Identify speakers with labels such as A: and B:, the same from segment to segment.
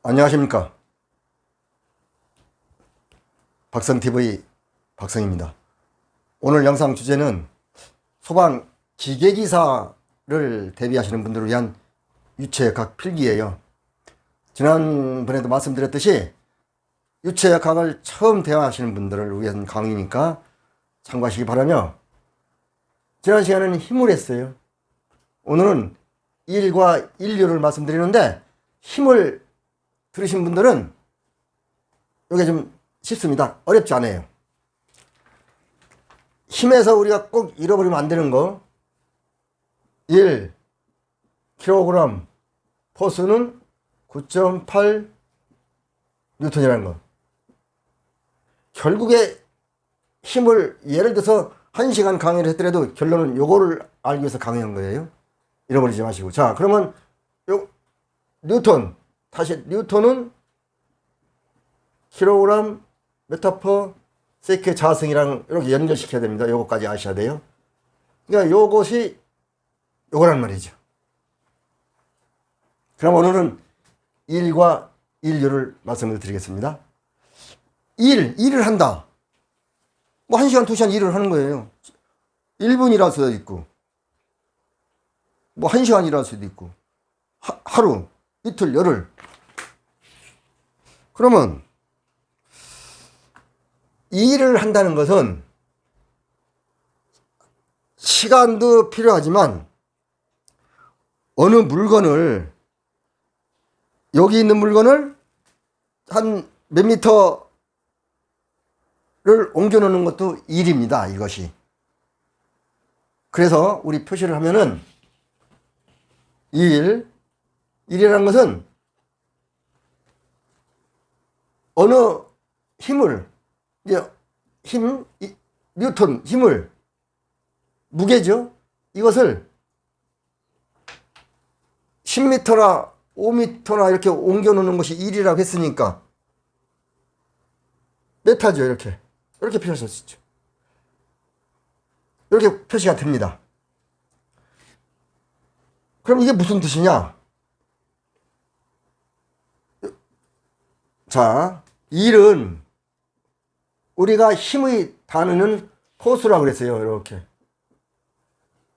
A: 안녕하십니까. 박성TV 박성입니다. 오늘 영상 주제는 소방 기계기사를 대비하시는 분들을 위한 유체역학 필기예요. 지난번에도 말씀드렸듯이 유체역학을 처음 대화하시는 분들을 위한 강의니까 참고하시기 바라며 지난 시간에는 힘을 했어요. 오늘은 일과 인류를 말씀드리는데 힘을 들으신 분들은 이게 좀 쉽습니다. 어렵지 않아요. 힘에서 우리가 꼭 잃어버리면 안 되는 거. 1 kg 포스는 9.8 뉴턴이라는 거. 결국에 힘을 예를 들어서 1시간 강의를 했더라도 결론은 요거를 알기 위해서 강의한 거예요. 잃어버리지 마시고. 자, 그러면 요 뉴턴 다시 뉴턴은 킬로그램 메타퍼 세크 자승이랑 이렇게 연결시켜야 됩니다. 요거까지 아셔야 돼요. 그러니까 요것이 요거란 말이죠. 그럼 오늘은 일과 인류를 말씀을 드리겠습니다. 일, 일을 한다. 뭐, 한 시간, 두 시간 일을 하는 거예요. 1분 일할 수도 있고, 뭐, 한 시간 일할 수도 있고, 하, 하루, 이틀, 열흘. 그러면, 이 일을 한다는 것은 시간도 필요하지만 어느 물건을 여기 있는 물건을 한 몇 미터를 옮겨 놓는 것도 일입니다. 이것이. 그래서 우리 표시를 하면은 일, 일이라는 것은 어느 힘을 이, 뉴턴 힘을 무게죠. 이것을 10m나 5m나 이렇게 옮겨 놓는 것이 1이라고 했으니까 메타죠. 이렇게. 이렇게 표시할 수 있죠. 이렇게 표시가 됩니다. 그럼 이게 무슨 뜻이냐? 자, 1은 우리가 힘의 단위는 포수라고 그랬어요. 이렇게.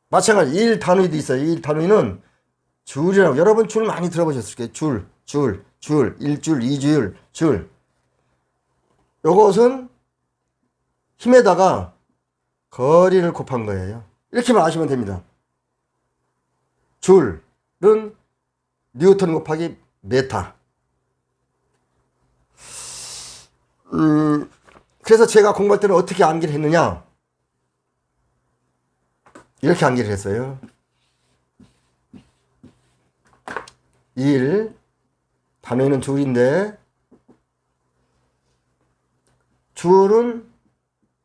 A: 마찬가지 1 단위도 있어요. 1 단위는 줄이라고. 여러분 줄 많이 들어보셨을 거예요. 줄, 줄, 줄, 1줄, 2줄, 줄. 요것은 힘에다가 거리를 곱한 거예요. 이렇게만 아시면 됩니다. 줄은 뉴턴 곱하기 메타. 음, 그래서 제가 공부할 때는 어떻게 암기를 했느냐? 이렇게 암기를 했어요. 1, 단위는 줄인데, 줄은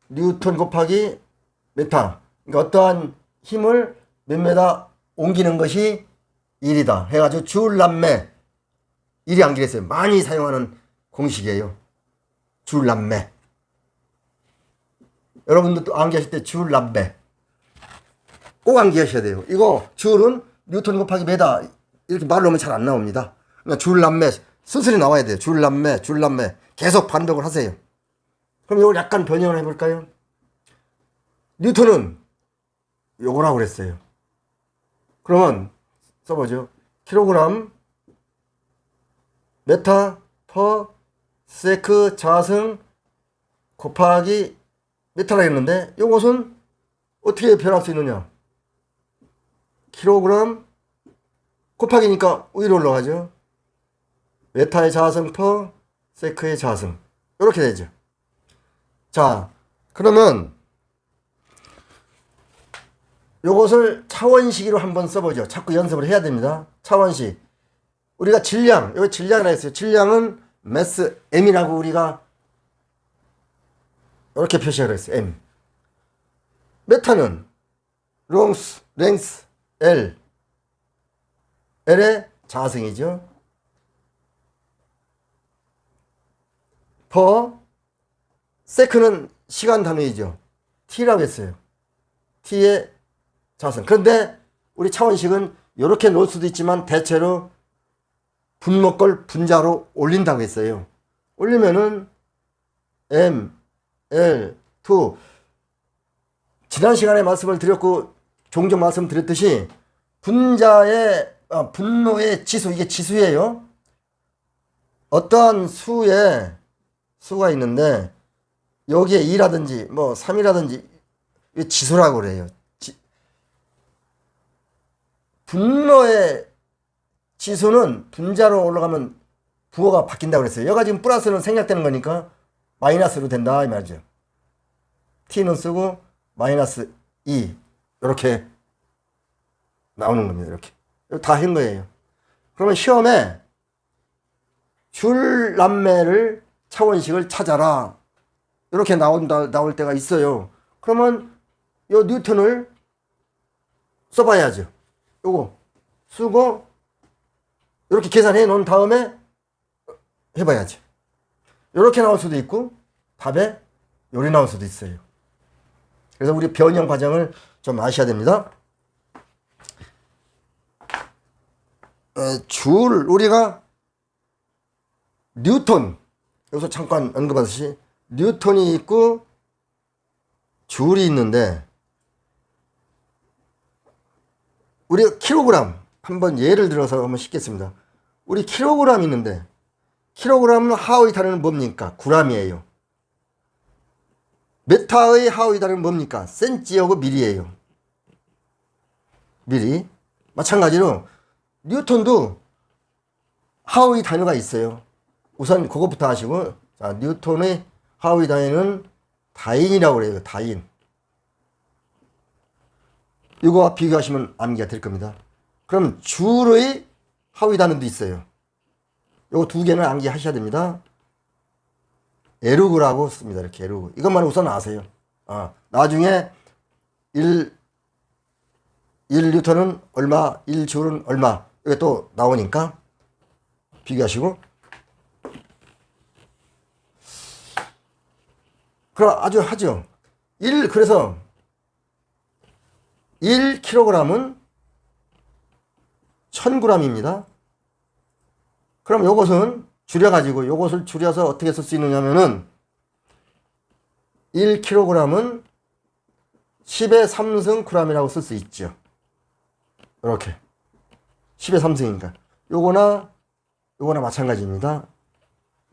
A: 뉴턴 곱하기 메타. 그러니까 어떠한 힘을 몇 메다 옮기는 것이 1이다. 해가지고 줄 남매. 1이 암기를 했어요. 많이 사용하는 공식이에요. 줄 남매. 여러분도 또 암기하실 때 줄 남매. 꼭 암기하셔야 돼요. 이거 줄은 뉴턴 곱하기 메다. 이렇게 말로 하면 잘 안 나옵니다. 그러니까 줄 남매. 순순히 나와야 돼요. 줄 남매, 줄 남매. 계속 반복을 하세요. 그럼 이걸 약간 변형을 해볼까요? 뉴턴은 요거라고 그랬어요. 그러면 써보죠. 킬로그램 메타 퍼 세크 자승 곱하기 메타라 했는데 요것은 어떻게 변할 수 있느냐? 킬로그램 곱하기니까 위로 올라가죠. 메타의 자승 퍼 세크의 자승 이렇게 되죠. 자, 그러면 요것을 차원식으로 한번 써보죠. 자꾸 연습을 해야 됩니다. 차원식. 우리가 질량, 여기 질량이라 했어요. 질량은 매스 M이라고 우리가 이렇게 표시하려 했어요. M. 메타는 롱스, 랭스, L. L의 자승이죠. 퍼 세크는 시간 단위이죠. T라고 했어요. T의 자승. 그런데 우리 차원식은 이렇게 놓을 수도 있지만 대체로 분모 걸 분자로 올린다고 했어요. 올리면은 M, L, 2 지난 시간에 말씀을 드렸고 종종 말씀드렸듯이 분자의 아, 분모의 지수 이게 지수예요. 어떠한 수에 수가 있는데 여기에 2라든지 뭐 3이라든지 이 지수라고 그래요. 지- 분모의 지수는 분자로 올라가면 부호가 바뀐다고 그랬어요. 여가 지금 플러스는 생략되는 거니까 마이너스로 된다 이 말이죠. t는 쓰고 마이너스 2 이렇게 나오는 겁니다. 이렇게 다 한 거예요. 그러면 시험에 줄 남매를 차원식을 찾아라 이렇게 나온다 나올 때가 있어요. 그러면 요 뉴턴을 써봐야죠. 요거 쓰고 이렇게 계산해 놓은 다음에 해봐야죠. 이렇게 나올 수도 있고 답에 요리 나올 수도 있어요. 그래서 우리 변형 과정을 좀 아셔야 됩니다. 어, 줄 우리가 뉴턴 여기서 잠깐 언급하듯이 뉴턴이 있고 줄이 있는데 우리가 킬로그램 한번 예를 들어서 한번 씻겠습니다. 우리 킬로그램 있는데 킬로그램은 하의 단위는 뭡니까? 구람이에요. 메타의 하의 단위는 뭡니까? 센치하고 미리예요. 미리. 마찬가지로 뉴턴도 하의 단위가 있어요. 우선 그것부터 하시고 자, 뉴턴의 하의 단위는 다인이라고 그래요. 다인. 이거와 비교하시면 암기가 될 겁니다. 그럼 줄의 하위 단위도 있어요. 요거 두 개는 암기하셔야 됩니다. 에루그라고 씁니다. 이렇게 에루그. 이것만 우선 아세요. 아, 나중에 1, 1 뉴턴은 얼마, 1 줄은 얼마. 이게 또 나오니까 비교하시고. 그럼 아주 하죠. 1, 그래서 1kg은 1000g입니다. 그럼 요것은 줄여가지고 요것을 줄여서 어떻게 쓸 수 있느냐면은 1kg은 10의 3승 g이라고 쓸 수 있죠. 이렇게 10의 3승이니까 요거나 요거나 마찬가지입니다.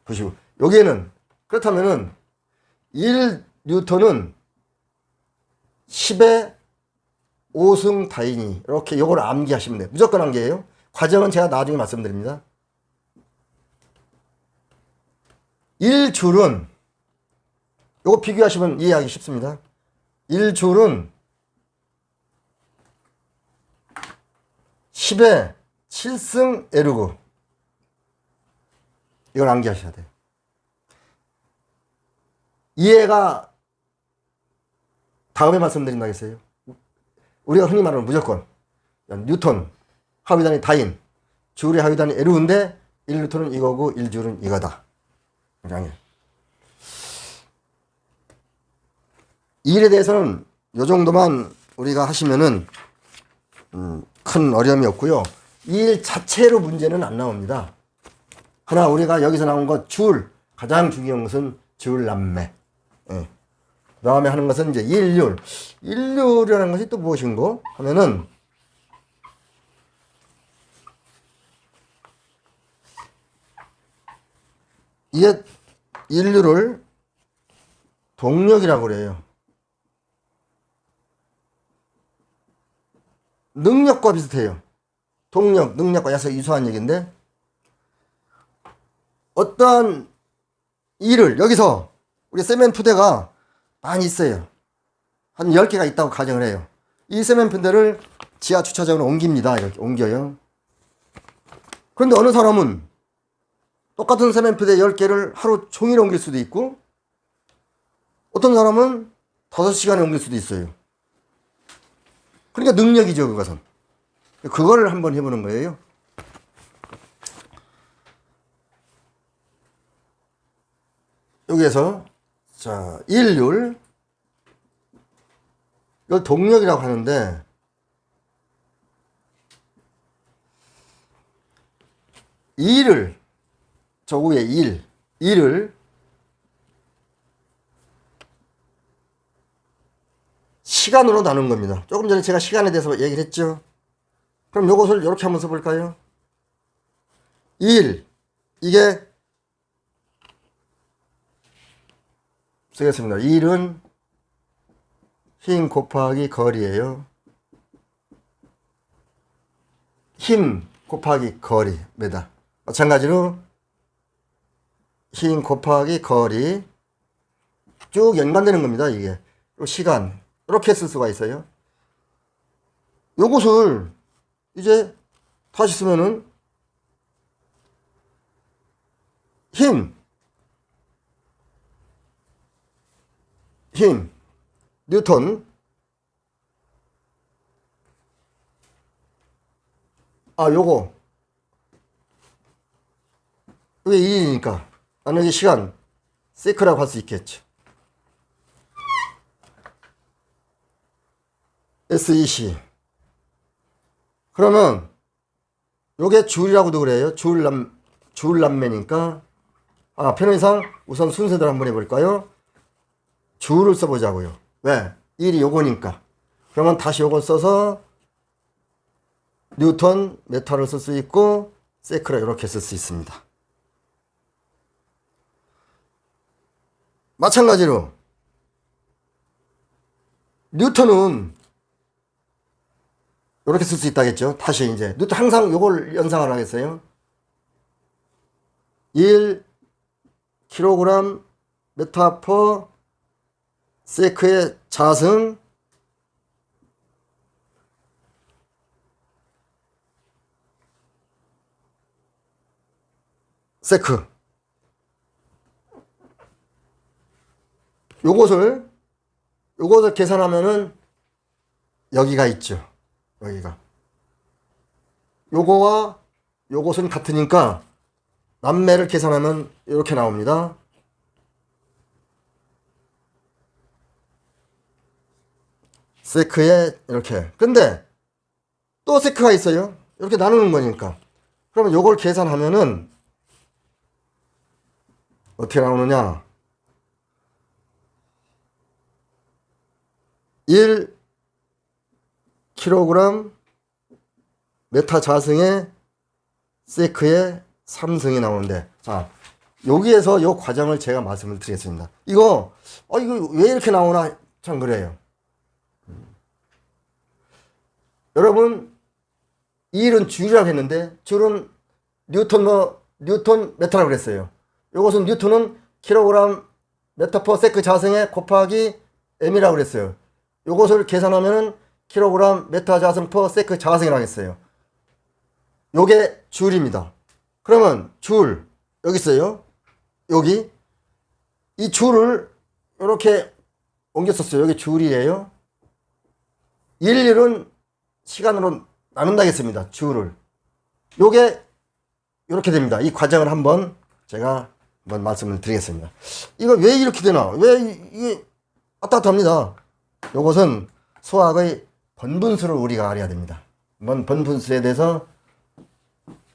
A: 보시고 여기에는 그렇다면은 1 뉴턴은 10의 5승 다인이 이렇게 요걸 암기하시면 돼요. 무조건 암기예요. 과정은 제가 나중에 말씀드립니다. 1줄은 요거 비교하시면 이해하기 쉽습니다. 1줄은 10에 7승 에르고 이걸 암기하셔야 돼요. 이해가 다음에 말씀드린다 했어요. 우리가 흔히 말하는 무조건 뉴턴 하위단위 다인 줄의 하위단위 에르인데 1뉴턴은 이거고 1줄은 이거다. 이 일에 대해서는 요 정도만 우리가 하시면은 음, 큰 어려움이 없고요. 이 일 자체로 문제는 안 나옵니다. 하나 우리가 여기서 나온 것 줄 가장 중요한 것은 줄 남매. 예. 그 다음에 하는 것은 이제 일률. 일률이라는 것이 또 무엇인고 하면은 이게 인류를 동력이라고 그래요. 능력과 비슷해요. 동력, 능력과 약간 유사한 얘기인데 어떠한 일을 여기서 우리 세멘 푸대가 많이 있어요. 한 10개가 있다고 가정을 해요. 이 세멘 푸대를 지하 주차장으로 옮깁니다. 이렇게 옮겨요. 그런데 어느 사람은 똑같은 세면표대 10개를 하루 종일 옮길 수도 있고 어떤 사람은 5시간에 옮길 수도 있어요. 그러니까 능력이죠, 그것은. 그거를 한번 해보는 거예요. 여기에서 자, 일률 이걸 동력이라고 하는데 2를 저 위에 1, 1을 시간으로 나눈 겁니다. 조금 전에 제가 시간에 대해서 얘기를 했죠. 그럼 요것을 이렇게 한번 써볼까요? 1 이게 쓰겠습니다. 1은 힘 곱하기 거리예요. 힘 곱하기 거리입니다. 마찬가지로 힘 곱하기 거리 쭉 연관되는 겁니다. 이게 시간 이렇게 쓸 수가 있어요. 요것을 이제 다시 쓰면은 힘, 힘, 뉴턴, 아, 요거. 이게 1이니까. 나는 여기 시간, 세크라고 할 수 있겠죠. SEC. 그러면, 요게 줄이라고도 그래요. 줄남, 줄남매니까. 아, 편의상 우선 순서대로 한번 해볼까요? 줄을 써보자고요. 왜? 1이 요거니까. 그러면 다시 요걸 써서 뉴턴, 메타를 쓸 수 있고 세크라 이렇게 쓸 수 있습니다. 마찬가지로 뉴턴은 이렇게 쓸 수 있다겠죠. 다시 이제 뉴턴 항상 요걸 연상을 하겠어요. 1 킬로그램 메타 퍼 세크의 자승 세크 요것을 요것을 계산하면은 여기가 있죠. 여기가 요거와 요것은 같으니까 남매를 계산하면 이렇게 나옵니다. 세크에 이렇게. 근데 또 세크가 있어요. 이렇게 나누는 거니까. 그러면 요걸 계산하면은 어떻게 나오느냐? 1 킬로그램 메타 자승의 세크의 3승이 나오는데 자 여기에서 요 과정을 제가 말씀을 드리겠습니다. 이거 어 이거 왜 이렇게 나오나 참 그래요. 여러분 일은 줄이라고 했는데 줄은 뉴턴 뭐 뉴턴 메타라고 그랬어요. 이것은 뉴턴은 킬로그램 메타 퍼 세크 자승에 곱하기 m이라고 그랬어요. 이것을 계산하면은 킬로그램 메타 자승 퍼 세크 자승이라고 했어요. 요게 줄입니다. 그러면 줄 여기 있어요. 여기 이 줄을 이렇게 옮겼었어요. 여기 줄이에요. 일일은 시간으로 나눈다겠습이다 줄을. 요게 이렇게 됩니다. 이 과정을 한번 제가 한번 말씀을 드리겠습니다. 이거 왜 이렇게 되나? 왜 이- 이게 왔다 갔다 합니다. 요것은 수학의 번분수를 우리가 알아야 됩니다. 한번 번분수에 대해서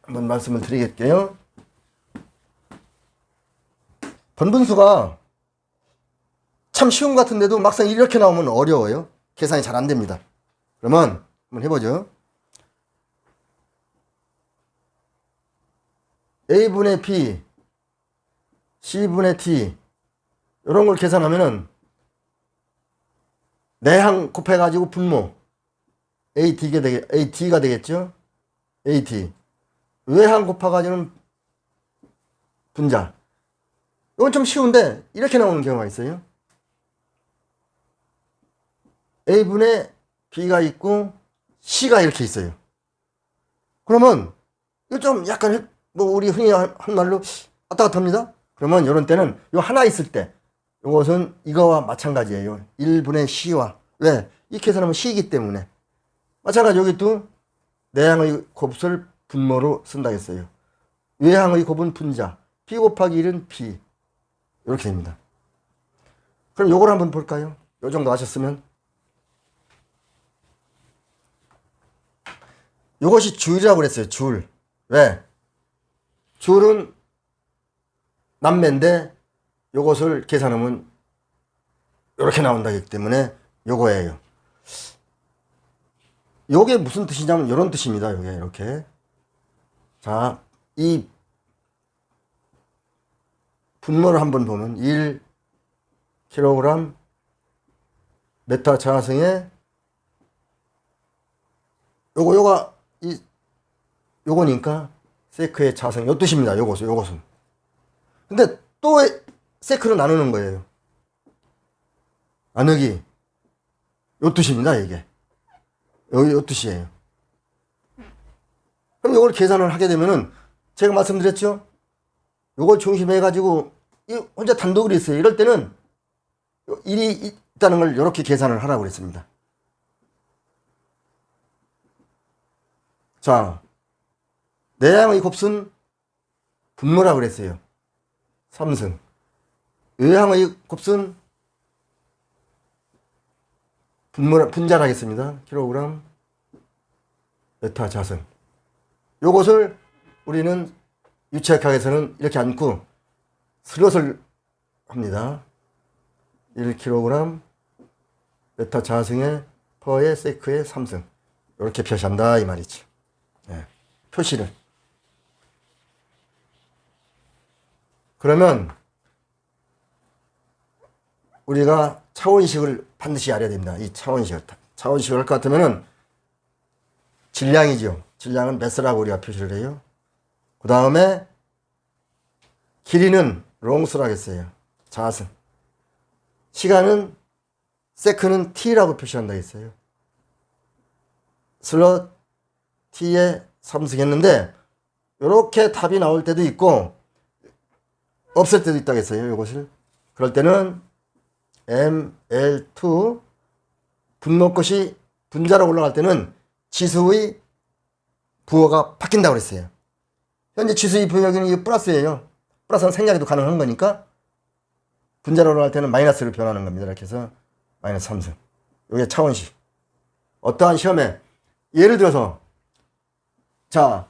A: 한번 말씀을 드리겠게요. 번분수가 참 쉬운 것 같은데도 막상 이렇게 나오면 어려워요. 계산이 잘 안 됩니다. 그러면 한번 해보죠. A분의 B, C분의 T 이런 걸 계산하면은 내항 곱해가지고 분모 AT가 되겠, AT가 되겠죠? AT 외항 곱해가지고는 분자 이건 좀 쉬운데 이렇게 나오는 경우가 있어요. A분의 B가 있고 C가 이렇게 있어요. 그러면 이거 좀 약간 헷- 뭐 우리 흔히 한 말로 왔다 갔다 합니다. 그러면 이런 때는 요 하나 있을 때 이것은 이거와 마찬가지예요. 1분의 C와 왜? 이 계산하면 C이기 때문에 마찬가지 여기 또 내항의 곱을 분모로 쓴다 했어요. 외항의 곱은 분자 B 곱하기 1은 B 이렇게 됩니다. 그럼 요걸 한번 볼까요? 요 정도 하셨으면 요것이 줄이라고 그랬어요. 줄. 왜? 줄은 남매인데 요것을 계산하면 이렇게 나온다기 때문에 요거예요. 요게 무슨 뜻이냐면 이런 뜻입니다. 요게 이렇게. 자, 이 분모를 한번 보면 1 kg 메타 자승에 요거 요가 이 요거니까 세크의 자승 요 뜻입니다. 요것은 요것은. 근데 또 세크로 나누는 거예요. 나누기 요 뜻입니다. 이게 요, 요 뜻이에요. 그럼 요걸 계산을 하게 되면은 제가 말씀드렸죠. 요걸 중심해 가지고 이 혼자 단독으로 있어요. 이럴 때는 요 일이 있다는 걸 이렇게 계산을 하라고 그랬습니다. 자, 내양의 곱은 분모라고 그랬어요. 삼승. 의항의 곱은 분모, 분자하겠습니다. 킬로그램 메타 자승. 요것을 우리는 유체학에서는 이렇게 않고 슬롯을 합니다. 1kg 메타 자승의 퍼의 세크의 3승. 이렇게 표시한다 이 말이죠. 예, 표시를. 그러면 우리가 차원식을 반드시 알아야 됩니다. 이 차원식을. 차원식을 할 것 같으면은 질량이죠. 질량은 매스라고 우리가 표시를 해요. 그 다음에 길이는 롱스라고 했어요. 자승. 시간은 세크는 t라고 표시한다 했어요. 슬롯 t에 삼승했는데 이렇게 답이 나올 때도 있고 없을 때도 있다고 했어요. 이것을. 그럴 때는 ML2 분모 것이 분자로 올라갈 때는 지수의 부호가 바뀐다고 그랬어요. 현재 지수의 이 플러스예요. 플러스는 생략해도 가능한 거니까 분자로 올라갈 때는 마이너스로 변하는 겁니다. 이렇게 해서 마이너스 3승. 이게 차원식. 어떠한 시험에 예를 들어서 자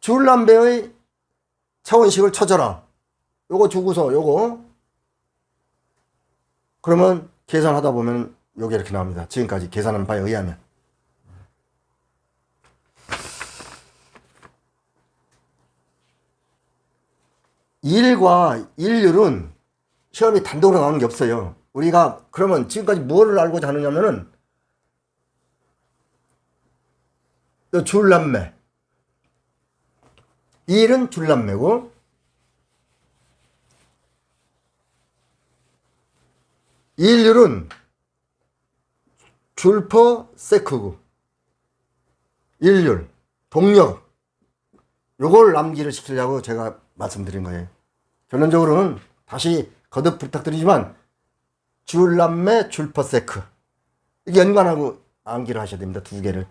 A: 줄람배의 차원식을 쳐줘라. 요거 주고서 요거 그러면 계산하다 보면 요게 이렇게 나옵니다. 지금까지 계산한 바에 의하면. 일과 일률은 시험이 단독으로 나오는 게 없어요. 우리가 그러면 지금까지 뭐를 알고자 하느냐면은 요 줄남매 일은 줄남매고 일률은 줄퍼 세크고 일률 동력 요걸 암기를 시키려고 제가 말씀드린 거예요. 결론적으로는 다시 거듭 부탁드리지만 줄남매 줄퍼 세크 이게 연관하고 암기를 하셔야 됩니다. 두 개를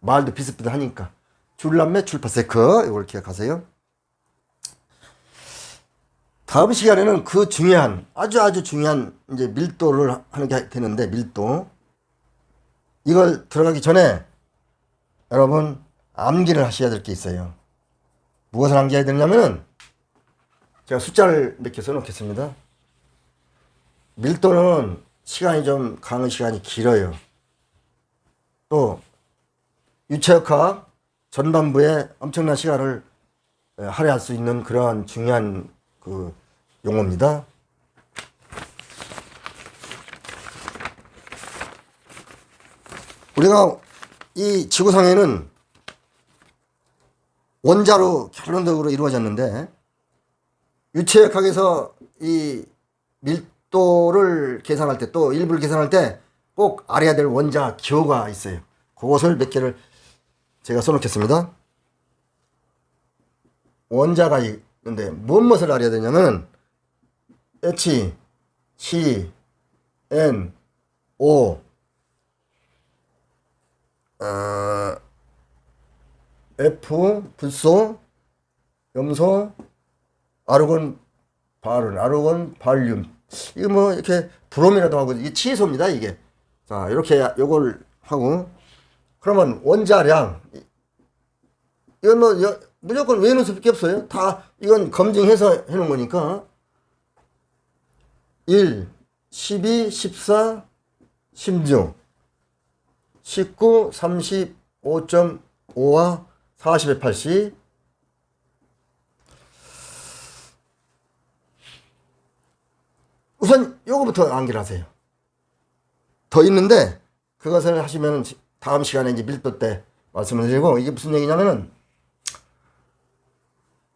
A: 말도 비슷비슷하니까 줄남매 줄퍼 세크 이걸 기억하세요. 다음 시간에는 그 중요한 아주 아주 중요한 이제 밀도를 하는 게 되는데 밀도 이걸 들어가기 전에 여러분 암기를 하셔야 될 게 있어요. 무엇을 암기해야 되냐면은 제가 숫자를 몇 개 써놓겠습니다. 밀도는 시간이 좀 강의 시간이 길어요. 또 유체역학 전반부에 엄청난 시간을 할애할 수 있는 그러한 중요한 그 용어입니다. 우리가 이 지구상에는 원자로 결론적으로 이루어졌는데 유체역학에서 이 밀도를 계산할 때 또 일부를 계산할 때 꼭 알아야 될 원자 기호가 있어요. 그것을 몇 개를 제가 써놓겠습니다. 원자가 있는데 무엇을 알아야 되냐면 H, C, N, O, 어, F, 불소, 염소, 아르곤, 발은, 아르곤, 발륨. 이거 뭐, 이렇게, 브롬이라도 하고, 이게 치소입니다, 이게. 자, 이렇게, 요걸 하고, 그러면 원자량, 이건 뭐, 여, 무조건 외우는 수밖에 없어요. 다 이건 검증해서 해놓은 거니까 1, 12, 14, 16, 19, 35.5와 40의 80 우선 요거부터 암기를 하세요. 더 있는데 그것을 하시면 다음 시간에 이제 밀도 때 말씀을 드리고 이게 무슨 얘기냐면은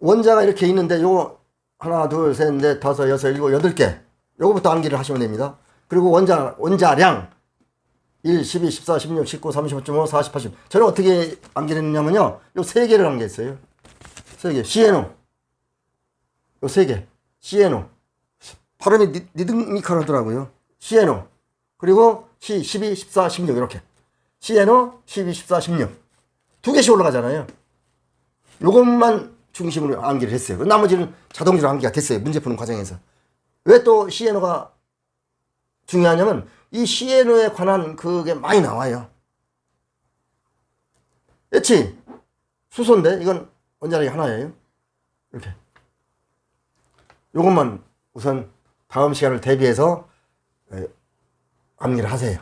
A: 원자가 이렇게 있는데 요거 하나 둘 셋 넷 다섯 여섯 일곱 여덟 개 요거부터 암기를 하시면 됩니다. 그리고 원자 원자량 1, 12, 14, 16, 19, 35.5, 40, 80 저는 어떻게 암기를 했냐면요 요 세 개를 암기했어요. 세 개. 시에노 요세 개. 시에노 발음이 리- 리드미컬하더라고요. 시에노 그리고 시 12, 14, 16 이렇게 시에노 12, 14, 16 두 개씩 올라가잖아요. 요것만 중심으로 암기를 했어요. 그 나머지는 자동적으로 암기가 됐어요. 문제 푸는 과정에서. 왜 또 시에노가 중요하냐면 이 시에노에 관한 그게 많이 나와요. 그렇지? 수소인데 이건 원자력이 하나예요. 이렇게. 요것만 우선 다음 시간을 대비해서 에, 암기를 하세요.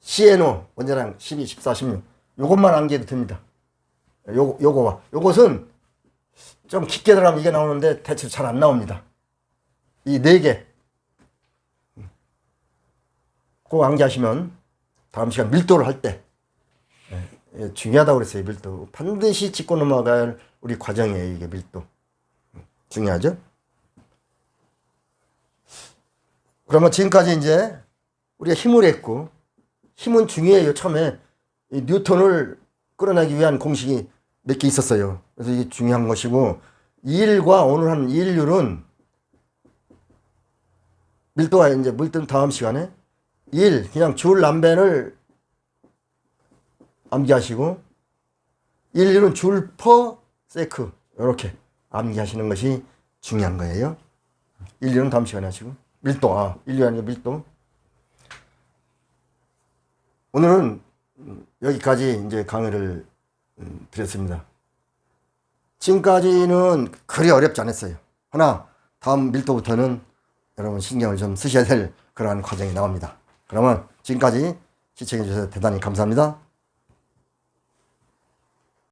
A: CNO 원자량 12, 14, 16 요것만 암기해도 됩니다. 요, 요거와 요것은 좀 깊게 들어가면 이게 나오는데 대체로 잘안 나옵니다. 이 네 개. 꼭 암기하시면 다음 시간 밀도를 할때 예, 중요하다고 그랬어요 밀도 반드시 짚고 넘어갈 우리 과정이에요 이게 밀도 중요하죠 그러면 지금까지 이제 우리가 힘을 했고 힘은 중요해요 처음에 이 뉴턴을 끌어내기 위한 공식이 몇 개 있었어요 그래서 이게 중요한 것이고 일과 오늘 한 일률은 밀도가 이제 밀도는 다음 시간에 일 그냥 줄 남배를 암기하시고 일률은 줄 퍼 세크 이렇게 암기하시는 것이 중요한 거예요. 인류는 다음 시간에 하시고 밀도 아 인류 아니고 밀도 오늘은 음, 여기까지 이제 강의를 음, 드렸습니다. 지금까지는 그리 어렵지 않았어요. 하나 다음 밀도부터는 여러분 신경을 좀 쓰셔야 될 그러한 과정이 나옵니다. 그러면 지금까지 시청해 주셔서 대단히 감사합니다.